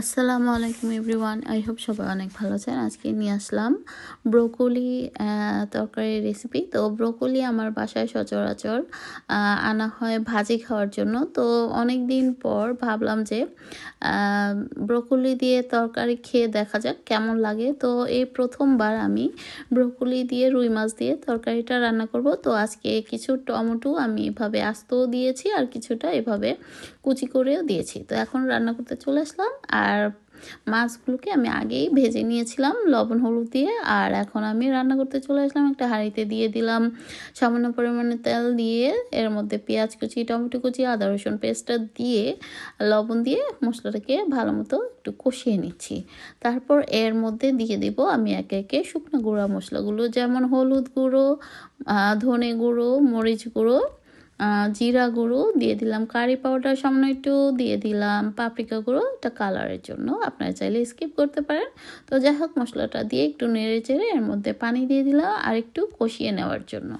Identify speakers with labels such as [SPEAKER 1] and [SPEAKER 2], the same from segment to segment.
[SPEAKER 1] আসসালামু আলাইকুম everyone, I hope সবাই অনেক ভালো আছেন। আজকে নিয়ে আসলাম ব্রোকলি তরকারির রেসিপি তো ব্রোকলি আমার বাসায় সচরাচর আনা হয় ভাজি খাওয়ার জন্য। তো অনেক দিন পর ভাবলাম যে ব্রোকলি দিয়ে তরকারি খেয়ে দেখা যাক কেমন লাগে। তো এই প্রথমবার আমি ব্রোকলি দিয়ে রুই মাছ দিয়ে তরকারিটা রান্না করব। তো আজকে কিছু টমেটো আমি এভাবে আস্তও দিয়েছি আর কিছুটা এভাবে কুচি করেও দিয়েছি। তো এখন রান্না করতে চলে আসলাম। আর মাছগুলোকে আমি আগেই ভেজে নিয়েছিলাম, লবণ, হলুদ দিয়ে। আর এখন আমি রান্না করতে চলে আসলাম, একটা হাঁড়িতে দিয়ে দিলাম সামান্য পরিমাণে তেল দিয়ে, এর মধ্যে পেঁয়াজ কুচি, টমেটো কুচি, আদা, রসুন পেস্টটা দিয়ে, লবণ দিয়ে মশলাটাকে ভালো মতো একটু কষিয়ে নিচ্ছি। তারপর এর মধ্যে দিয়ে দিব আমি একে একে শুকনো গুঁড়া মশলাগুলো, যেমন হলুদ গুঁড়ো ধনে গুঁড়ো, মরিচ গুঁড়ো জিরা গুঁড়ো দিয়ে দিলাম, কারি পাউডার সামান্য একটু দিয়ে দিলাম, পাপরিকা গুঁড়ো, এটা কালারের জন্য। আপনারা চাইলে স্কিপ করতে পারেন। তো যাই হোক, মশলাটা দিয়ে একটু নেড়ে চেড়ে এর মধ্যে পানি দিয়ে দিলাম আর একটু কষিয়ে নেওয়ার জন্য।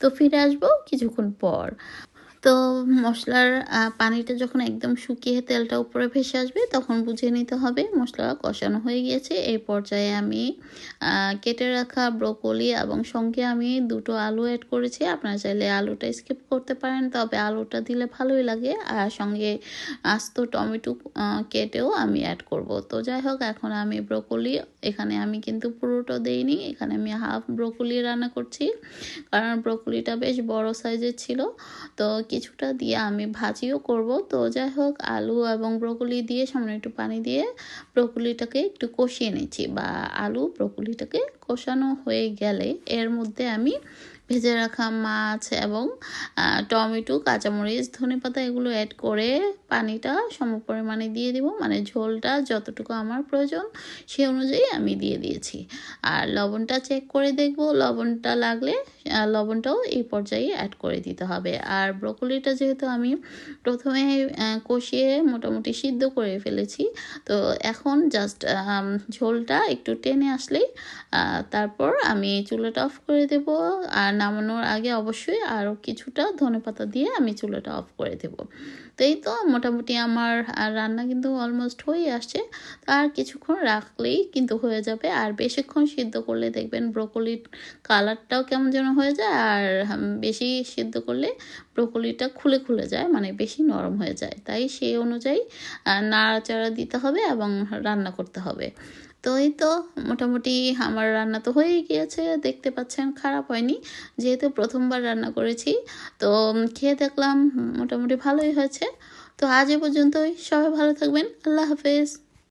[SPEAKER 1] তো ফিরে আসব কিছুক্ষণ পর। তো মশলার পানিটা যখন একদম শুকিয়ে তেলটা উপরে ভেসে আসবে, তখন বুঝে নিতে হবে মশলা কষানো হয়ে গিয়েছে। এই পর্যায়ে আমি কেটে রাখা ব্রোকলি এবং সঙ্গে আমি দুটো আলু অ্যাড করেছি। আপনারা চাইলে আলুটা স্কিপ করতে পারেন, তবে আলুটা দিলে ভালোই লাগে। আর সঙ্গে আস্ত টমেটো কেটেও আমি অ্যাড করব। তো যাই হোক, এখন আমি ব্রোকলি, এখানে আমি কিন্তু পুরোটা দেইনি, এখানে আমি হাফ ব্রোকলি রান্না করছি। কারণ ব্রোকলিটা বেশ বড় সাইজের ছিল। তো কিছুটা দিয়ে আমি ভাজিও করব। তো যাই হোক, আলু এবং ব্রকলি দিয়ে সামনে একটু পানি দিয়ে ব্রকলিটাকে একটু কষিয়ে নিচ্ছি বা আলু ব্রকলিটাকে কষানো হয়ে গেলে এর মধ্যে আমি ভেজে রাখা মাছ এবং টমেটো, কাঁচামরিচ, ধনেপাতা এগুলো অ্যাড করে পানিটা সম পরিমাণে দিয়ে দিব। মানে ঝোলটা যতটুকু আমার প্রয়োজন সে অনুযায়ী আমি দিয়ে দিয়েছি। আর লবণটা চেক করে দেখব। লবণটা লাগলে লবণটাও এই পর্যায়ে অ্যাড করে দিতে হবে। আর ব্রোকলিটা যেহেতু আমি প্রথমে কষিয়ে মোটামুটি সিদ্ধ করে ফেলেছি, তো এখন জাস্ট ঝোলটা একটু টেনে আসলেই তারপর আমি চুলাটা অফ করে দেব। আর নামানোর আগে অবশ্যই আরও কিছুটা ধনেপাতা দিয়ে আমি চুলাটা অফ করে দেব। তো এই তো মোটামুটি আমার রান্না কিন্তু অলমোস্ট হয়ে আসছে। আর কিছুক্ষণ রাখলেই কিন্তু হয়ে যাবে। আর বেশিক্ষণ সিদ্ধ করলে দেখবেন ব্রোকলির কালারটাও কেমন যেন হয়ে যায়। আর বেশি সিদ্ধ করলে ব্রোকলিটা খুলে খুলে যায় মানে বেশি নরম হয়ে যায়। তাই সেই অনুযায়ী নাড়াচাড়া দিতে হবে এবং রান্না করতে হবে। তো এই তো মোটামুটি আমার রান্না তো হয়ে গিয়েছে, দেখতে পাচ্ছেন খারাপ হয়নি। যেহেতু প্রথমবার রান্না করেছি, তো খেয়ে দেখলাম মোটামুটি ভালোই হয়েছে। তো আজ এ পর্যন্তই, সবাই ভালো থাকবেন, আল্লাহ হাফেজ।